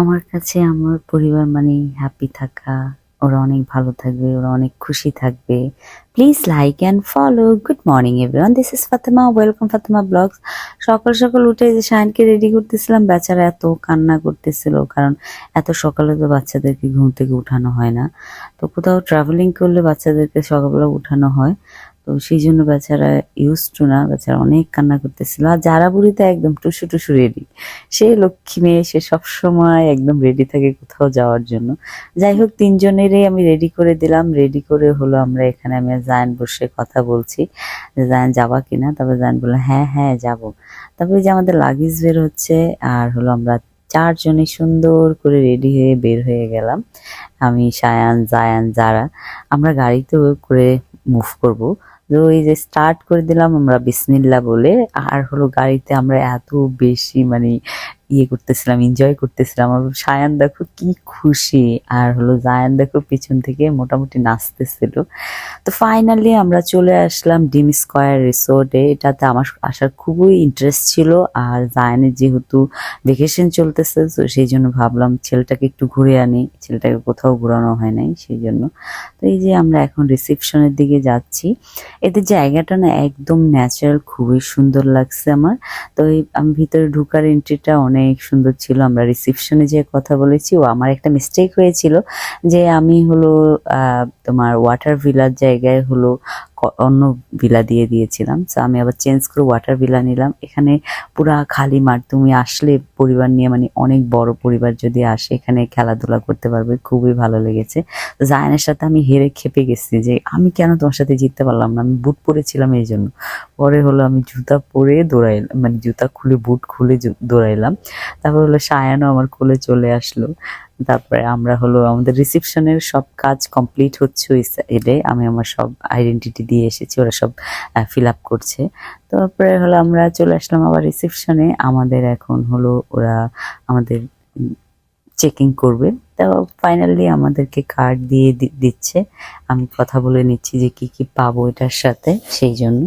আমার কাছে আমার পরিবার মানেই হ্যাপি থাকা। ওরা অনেক ভালো থাকবে, ওরা অনেক খুশি থাকবে। Please like and follow good morning everyone this is Fatema welcome Fatema blogs সকাল সকাল উঠে যে শায়নকে রেডি করতেছিলাম, বেচারা এত কান্না করতেছিল, কারণ এত সকালে তো বাচ্চাদেরকে ঘুম থেকে উঠানো হয় না। তো কোথাও ট্রাভেলিং করলে বাচ্চাদেরকে সকালবেলা উঠানো হয়। তো সেই জন্য বেচারা ইউজ টু না, বেচারা অনেক কান্না করতেছিল। আর যারা বুড়ি বুড়িতে একদম টুসু টুসু রেডি সে লক্ষ্মী মেয়ে, সে সবসময় একদম রেডি থাকে কোথাও যাওয়ার জন্য। যাই হোক, তিনজনেরই আমি রেডি করে দিলাম। রেডি করে হলো আমরা এখানে, আমি জায়ান বসে কথা বলছি। যে জায়ান যাবা কিনা? তারপরে জায়ান বলল হ্যাঁ হ্যাঁ যাব। তারপরে যে আমাদের লাগেজ বের হচ্ছে, আর হলো আমরা চারজনে সুন্দর করে রেডি হয়ে বের হয়ে গেলাম। আমি, সায়ান, জায়ান, যারা, আমরা গাড়িতে করে মুভ করব। তো ওই যে স্টার্ট করে দিলাম আমরা বিসমিল্লা বলে, আর হলো গাড়িতে আমরা এত বেশি মানে ইয়ে করতেছিলাম এনজয় করতেছিলাম। আর সায়ান দেখো কি খুশি। আর হলো জায়ান দেখো পিছন থেকে মোটামুটি নাচতেছিল। তো ফাইনালি আমরা চলে আসলাম ডিম স্কোয়ার রিসোর্টে এটাতে আমার আসার খুবই ইন্টারেস্ট ছিল। আর জায়ানের যেহেতু ভেকেশন চলতেছে, তো সেই জন্য ভাবলাম ছেলেটাকে একটু ঘুরে আনি। ছেলেটাকে কোথাও ঘোরানো হয় নাই সেই জন্য। তো এই যে আমরা এখন রিসেপশনের দিকে যাচ্ছি। এদের জায়গাটা না একদম ন্যাচারাল খুবই সুন্দর লাগছে আমার। তো এই আমি ভিতরে ঢুকার এন্ট্রিটা অনেক সুন্দর ছিল। আমরা রিসিপশনে যে কথা বলেছি। ও আমার একটা মিস্টেক হয়েছিল যে আমি হলো তোমার ওয়াটার ভিলার জায়গায় হলো অন্য ভিলা দিয়ে দিয়েছিলাম। তো আমি আবার চেঞ্জ করে ওয়াটার ভিলা নিলাম। এখানে পুরা খালি মাঠ। তুমি আসলে পরিবার নিয়ে মানে অনেক বড় পরিবার যদি আসে, এখানে খেলাধুলা করতে পারবে। খুবই ভালো লেগেছে। জায়নের সাথে আমি হেরে খেপে গেছি যে, আমি কেন তোমার সাথে জিততে পারলাম না? আমি বুট পরেছিলাম এই জন্য। পরে হলো আমি জুতা পরে দৌড়াইলাম মানে জুতা খুলে বুট খুলে দৌড়াইলাম। তারপর হলো সায়ানও আমার কোলে চলে আসলো। তারপরে আমরা হলো আমাদের রিসেপশনের সব কাজ কমপ্লিট হচ্ছে ওই সাইডে আমি আমার সব আইডেন্টিটি দিয়ে এসেছি, ওরা সব ফিল আপ করছে। তারপরে হলো আমরা চলে আসলাম আবার রিসেপশনে আমাদের এখন হলো ওরা আমাদের চেকিং করবে। তো ফাইনালি আমাদেরকে কার্ড দিয়ে দিচ্ছে। আমি কথা বলে নিচ্ছি যে কি কি পাবো এটার সাথে, সেই জন্য।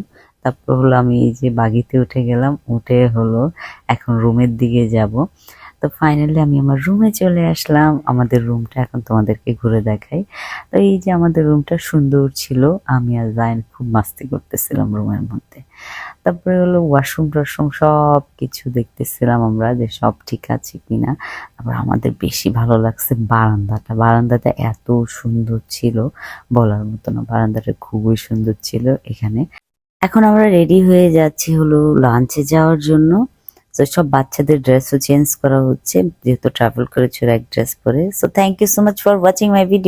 তারপর হলো আমি এই যে বাগিতে উঠে গেলাম, উঠে হলো এখন রুমের দিকে যাব। তো ফাইনালি আমি আমার রুমে চলে আসলাম। আমাদের রুমটা এখন তোমাদেরকে ঘুরে দেখাই। তো এই যে আমাদের রুমটা সুন্দর ছিল, আমি আর জাইন খুব মাস্তি করতেছিলাম রুমের মধ্যে। তারপরে হলো ওয়াশরুম টাশরুম সব কিছু দেখতেছিলাম আমরা যে সব ঠিক আছে কিনা। তারপর আমাদের বেশি ভালো লাগছে বারান্দাটা। বারান্দাটা এত সুন্দর ছিল, বলার মতো না। বারান্দাটা খুবই সুন্দর ছিল এখানে। এখন আমরা রেডি হয়ে যাচ্ছি হলো লাঞ্চে যাওয়ার জন্য। তো সব বাচ্চাদের ড্রেসও চেঞ্জ করা হচ্ছে, যেহেতু ট্রাভেল করেছিল এক ড্রেস পরে। So thank you so much for watching my video